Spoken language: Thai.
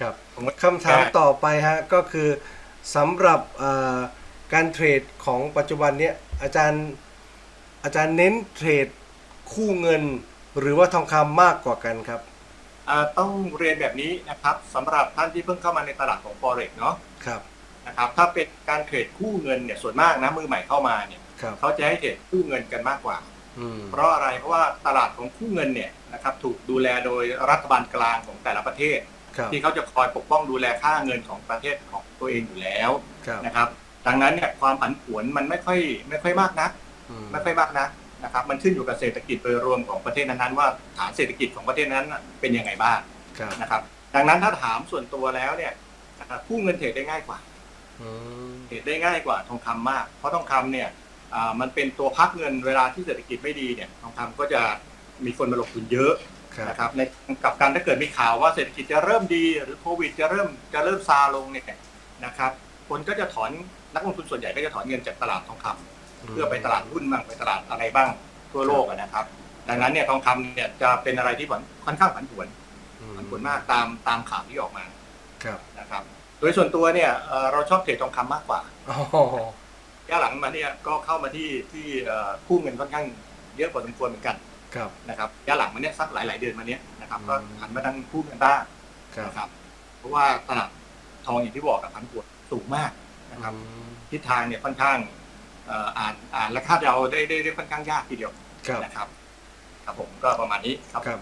ครับผมว่าคำถามต่อไปฮะก็คือสำหรับเอ่อการเทรดของปัจจุบันเนี้ยอาจารย์อาจารย์เน้นเทรดคู่เงิน หรือว่าทองคำมากกว่ากันครับอ่าต้องเรียนแบบนี้นะครับสำหรับท่านที่เพิ่งเข้ามาในตลาดของ forex เนาะครับนะครับถ้าเป็นการเทรดคู่เงินเนี่ยส่วนมากนะมือใหม่เข้ามาเนี่ยครับเขาจะให้เทรดคู่เงินกันมากกว่าอืมเพราะอะไรเพราะว่าตลาดของคู่เงินเนี่ยนะครับถูกดูแลโดยรัฐบาลกลางของแต่ละประเทศ ครับที่เขาจะคอยปกป้องดูแลค่าเงินของประเทศของตัวเองอยู่แล้วครับนะครับ ดังนั้นเนี่ยความผันผวนมันไม่ค่อยไม่ค่อยมากนัก อืมไม่ค่อยมากนักนะครับ มันขึ้นอยู่กับเศรษฐกิจโดยรวมของประเทศนั้นๆว่าฐานเศรษฐกิจของประเทศนั้นน่ะเป็นยังไงบ้างครับนะครับ ดังนั้นถ้าถามส่วนตัวแล้วเนี่ยนะครับคู่เงินเทรดได้ง่ายกว่า อืมเทรดได้ง่ายกว่าทองคำมาก เพราะทองคำเนี่ยอ่ามันเป็นตัวพักเงินเวลาที่เศรษฐกิจไม่ดีเนี่ยทองคำก็จะมีคนมาลงทุนเยอะ ครับ นะครับในกับการถ้าเกิดมีข่าวว่าเศรษฐกิจจะเริ่มดีหรือโควิดจะเริ่มจะเริ่มซาลงเนี่ยนะครับ คนก็จะถอนนักลงทุนส่วนใหญ่ก็จะถอนเงินจากตลาดทองคำเพื่อไปตลาดหุ้นบ้างไปตลาดอะไรบ้างทั่วโลกอะนะครับ ดังนั้นเนี่ยทองคำเนี่ยจะเป็นอะไรที่ผันค่อนข้างผันผวนอืมผันผวนมากตามตามข่าวที่ออกมาครับนะครับ โดยส่วนตัวเนี่ยเอ่อเราชอบเทรดทองคำมากกว่าอ๋อย่าหลังมาเนี่ยก็เข้ามาที่ที่เอ่อคู่เงินค่อนข้างเยอะพอสมควรเหมือนกัน ครับนะครับย่าหลังมาเนี่ยสักหลายๆเดือนมาเนี้ยนะครับอืมก็หันมาทางคู่เงินบ้างครับนะครับ เพราะว่าตลาดทองอย่างที่บอกกับพันปวดสูงมากนะครับอืมทิศทางเนี่ยค่อนข้างเอ่ออ่านอ่านและคาดเดาได้ได้ได้ค่อนข้างยากทีเดียวครับนะครับครับผมก็ประมาณนี้ครับครับ